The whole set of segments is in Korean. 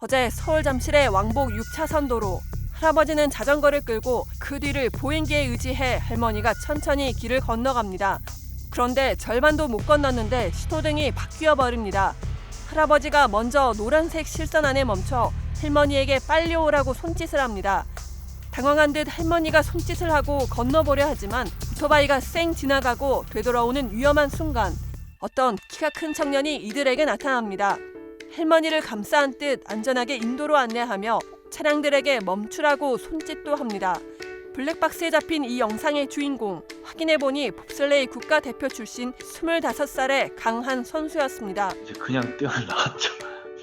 어제 서울 잠실의 왕복 6차선 도로 할아버지는 자전거를 끌고 그 뒤를 보행기에 의지해 할머니가 천천히 길을 건너갑니다. 그런데 절반도 못 건넜는데 신호등이 바뀌어 버립니다. 할아버지가 먼저 노란색 실선 안에 멈춰 할머니에게 빨리 오라고 손짓을 합니다. 당황한 듯 할머니가 손짓을 하고 건너보려 하지만 오토바이가 쌩 지나가고 되돌아오는 위험한 순간 어떤 키가 큰 청년이 이들에게 나타납니다. 할머니를 감싸 안듯 안전하게 인도로 안내하며 차량들에게 멈추라고 손짓도 합니다. 블랙박스에 잡힌 이 영상의 주인공 확인해보니 봅슬레이 국가대표 출신 25살의 강한 선수였습니다. 이제 그냥 뛰어나왔죠.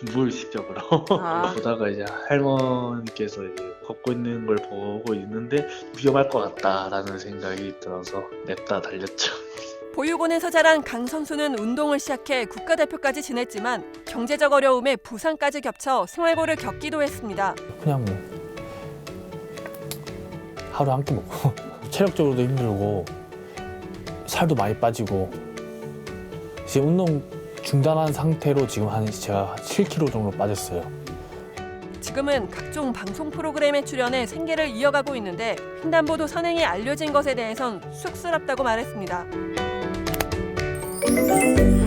무의식적으로. 아. 보다가 이제 할머니께서 이제 걷고 있는 걸 보고 있는데 위험할 것 같다라는 생각이 들어서 냅다 달렸죠. 보육원에서 자란 강 선수는 운동을 시작해 국가대표까지 지냈지만 경제적 어려움에 부상까지 겹쳐 생활고를 겪기도 했습니다. 그냥 뭐 하루 한 끼 먹고 체력적으로도 힘들고 살도 많이 빠지고 이제 운동 중단한 상태로 지금 한 제가 7kg 정도 빠졌어요. 지금은 각종 방송 프로그램에 출연해 생계를 이어가고 있는데 횡단보도 선행이 알려진 것에 대해선 쑥스럽다고 말했습니다. Música